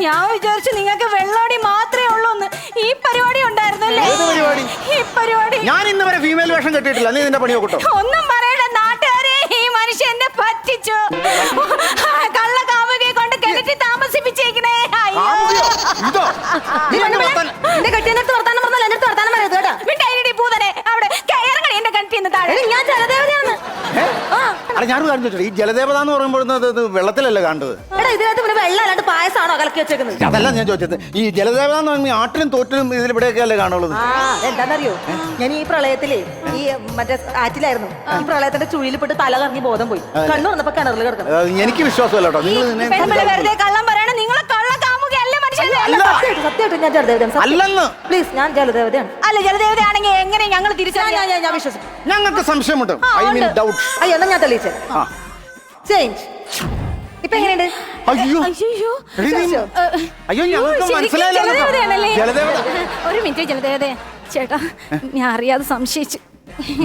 ഞാൻ വിചാരിച്ചു നിങ്ങൾക്ക് വെള്ളോടി മാത്രമേ ഉള്ളൂ എന്ന് ഈ പരിപാടി ഉണ്ടായിരുന്നല്ലേ ഏത് പരിപാടി? ഈ പരിപാടി. ഞാൻ ഇന്ന് വരെ ഫീമെയിൽ വേഷം കെട്ടിയിട്ടില്ല. നീ നിന്റെ പണി നോക്കട്ടോ ഒന്നും പറയണ്ട നാട്ടുകാരെ ഈ മനുഷ്യൻ എന്നെ പറ്റിച്ചു. കള്ള കാമുകയെ കൊണ്ട് കെട്ടി താമസിപ്പിച്ചേക്കണേ. അയ്യോ? ഇതോ? നീ എന്നെ വർത്താനം- എന്റെ കെട്ടിയെടുത്ത് വർത്താനം പറഞ്ഞാൽ എന്റെ അടുത്ത് വർത്താനം പറയരുത് കേട്ടോ. മിണ്ടായിരടി പൂതനെ. അവിടെ ക- ഇറങ്ങണി എന്റെ കിണറ്റിന്ന് താഴെ. എടി, ഞാൻ ജലദേവതയാണ് ഏ? അല്ല ഞാനൊരു കാര്യം ചോദിച്ചോട്ടെ? ഈ ജലദേവത എന്ന് പറയുമ്പോൾ വെള്ളത്തിലല്ലേ കണ്ടത് ഇതിനകത്ത് പിന്നെ വെള്ളം അല്ലാണ്ട് പായസമാണോ കലക്കി വെച്ചേക്കുന്നത്? അതല്ല ഞാൻ ചോദിച്ചത്. ഈ ജലദേവത എന്ന് ഈ ആട്ടിലും തോട്ടിലും ഇതിൽ ഇവിടെയൊക്കെയല്ലേ കാണുള്ളത്? ആ എന്താണെന്നറിയോ ഞാൻ ഈ പ്രളയത്തിൽ ഈ മറ്റേ ആറ്റിലായിരുന്നു. ഈ പ്രളയത്തിന്റെ ചുഴിയിൽപ്പെട്ട് തല കറങ്ങി ബോധം പോയി. കണ്ണു വന്നപ്പോ കിണറിൽ കിടക്കണം. അത് എനിക്ക് വിശ്വാസമല്ല കേട്ടോ. നിങ്ങൾ ഇതിനെ പെൺപിള്ളെ വെറുതെ കള്ളം പറയണ? നിങ്ങളെ കള്ള കാമുകയല്ല മനുഷ്യൻ അല്ല. സത്യമായിട്ടും സത്യമായിട്ടും ഞാൻ ജലദേവതയാണ്. അല്ലെന്ന്. പ്ലീസ് ഞാൻ ജലദേവതയാണ്. അല്ല ജലദേവതയാണെങ്കിൽ എങ്ങനെ ഞങ്ങൾ ഞാൻ ഞാൻ ഞാൻ- ഞാൻ വിശ്വസിക്കും. ഞങ്ങൾക്ക് സംശയമുണ്ട്. ഐ മീൻ ഡൗട്ട് അയ്യോ എന്നാ ഞാൻ തെളിയിച്ചേ. ആ. ചേഞ്ച് ഇപ്പൊ എങ്ങനെയുണ്ട്? അയ്യോ. അയ്യോ. അയ്യോ ഞങ്ങൾക്ക് ശരിക്കും മനസ്സിലായില്ല. ജലദേവതയാണല്ലേ? ജലദേവത. ഒരു മിനിറ്റ് ജലദേവത. ചേട്ടാ ഞാൻ അറിയാതെ സംശയിച്ചു.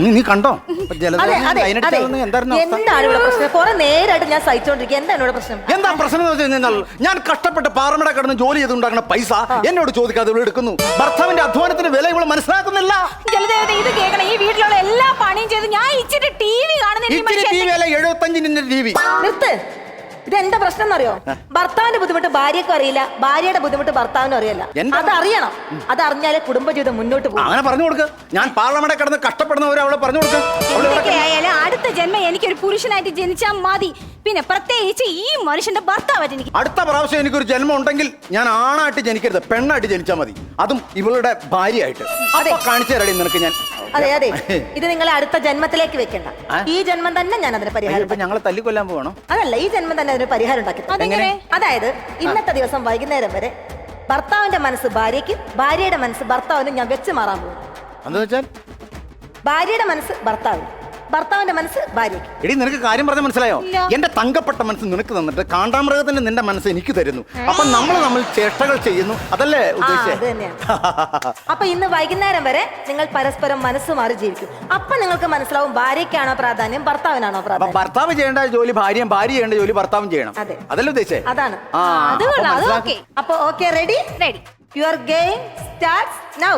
നീ നീ കണ്ടോ? എന്താണ് ഇവിടെ പ്രശ്നം? കുറെ നേരായിട്ട് ഞാൻ സഹിച്ചോണ്ടിരിക്കുക എന്താണ് ഇവിടെ പ്രശ്നം? എന്താ പ്രശ്നം എന്ന് വെച്ച് കഴിഞ്ഞാൽ ഞാൻ കഷ്ടപ്പെട്ട് പാറമട കടന്ന് ജോലി ചെയ്തുണ്ടാക്കുന്ന പൈസ എന്നോട് ചോദിക്കാതെ ഇവിടെ എടുക്കുന്നു. ഭർത്താവിന്റെ അധ്വാനത്തിന് വില ഇവിടെ മനസ്സിലാക്കുന്നില്ല. ജലദേവത ഇത് കേൾക്കണം. ഈ വീട്ടിലുള്ള എല്ലാ പണിയും ചെയ്ത് ഞാൻ ഇച്ചിരി ടി വി കാണുന്ന. ഈ ഇച്ചിരി ടി മനുഷ്യൻ വിയിലെ എഴുപത്തഞ്ചിന്റെ ടി വി. നിർത്ത്. ഇത് എന്താ പ്രശ്നം എന്നറിയോ? ഭർത്താവിന്റെ ബുദ്ധിമുട്ട് ഭാര്യക്കും അറിയില്ല. ഭാര്യയുടെ ബുദ്ധിമുട്ട് ഭർത്താവിനും അറിയില്ല. അത് അറിയണം. അതറിയണം അതറിഞ്ഞാലേ കുടുംബജീവിതം മുന്നോട്ട് പോകും. അങ്ങനെ പറഞ്ഞു കൊടുക്ക്. ഞാൻ പാർലമെന്റ് കിടന്ന് കഷ്ടപ്പെടുന്നവരെ അവളെ പറഞ്ഞു കൊടുക്ക്. അവൾ ഇവിടെ എന്തൊക്കെ ആയാലും അടുത്ത ജന്മം എനിക്കൊരു പുരുഷനായിട്ട് ജനിച്ചാൽ മതി. പിന്നെ പ്രത്യേകിച്ച് ഈ മനുഷ്യന്റെ ഭർത്താവായിട്ട് എനിക്ക് അടുത്ത പ്രാവശ്യം എനിക്കൊരു ജന്മം ഉണ്ടെങ്കിൽ ഞാൻ ആണായിട്ട് ജനിക്കരുത് പെണ്ണായിട്ട് ജനിച്ചാൽ മതി. അതും ഇവളുടെ ഭാര്യയായിട്ട്. അപ്പൊ കാണിച്ചു തരടി നിനക്ക് ഞാൻ. അതെ അതെ. ഇത് നിങ്ങൾ അടുത്ത ജന്മത്തിലേക്ക് വെക്കണ്ട. ഈ ജന്മം തന്നെ ഞാൻ അതിന് പരിഹാരം ഞങ്ങളെ തല്ലിക്കൊല്ലാൻ പോകണം അതല്ല ഈ ജന്മം തന്നെ അതിന് പരിഹാരം ഉണ്ടാക്കി. അതായത് ഇന്നത്തെ ദിവസം വൈകുന്നേരം വരെ ഭർത്താവിന്റെ മനസ്സ് ഭാര്യയ്ക്ക് ഭാര്യയുടെ മനസ്സ് ഭർത്താവിനും ഞാൻ വെച്ച് മാറാൻ പോകും ഭാര്യയുടെ മനസ്സ് ഭർത്താവിന്. ഭർത്താവിന്റെ മനസ്സ് ഭാര്യയ്ക്ക്. എടി നിനക്ക് കാര്യം പറഞ്ഞ മനസ്സിലായോ? ഇല്ല. എന്റെ തങ്കപ്പെട്ട മനസ്സ് നിനക്ക് തന്നിട്ട് കാണ്ടാമൃഗത്തിന്റെ നിന്റെ മനസ്സ് എനിക്ക് തരുന്നു. അപ്പൊ നമ്മൾ നമ്മൾ ചേഷ്ടകൾ ചെയ്യുന്നു. അതല്ലേ ആ അത് ഉദ്ദേശിച്ചത് തന്നെയാണ് അപ്പൊ ഇന്ന് വൈകുന്നേരം വരെ നിങ്ങൾ പരസ്പരം മനസ്സ് മാറി ജീവിക്കും. അപ്പൊ നിങ്ങൾക്ക് മനസ്സിലാവും ഭാര്യയ്ക്കാണോ പ്രാധാന്യം ഭർത്താവിനാണോ അപ്പൊ പ്രാധാന്യം. ഭർത്താവ് ചെയ്യേണ്ട ജോലി ഭാര്യയും ഭാര്യ ചെയ്യേണ്ട ജോലി ഭർത്താവും ചെയ്യണം. അതെ. അതല്ലേ ഉദ്ദേശിച്ചേ? അതാണ്. ആ അത് അപ്പൊ കൊള്ളാം അത് മനസ്സിലാക്കി. ഓക്കെ. അപ്പൊ okay ready ready your game start now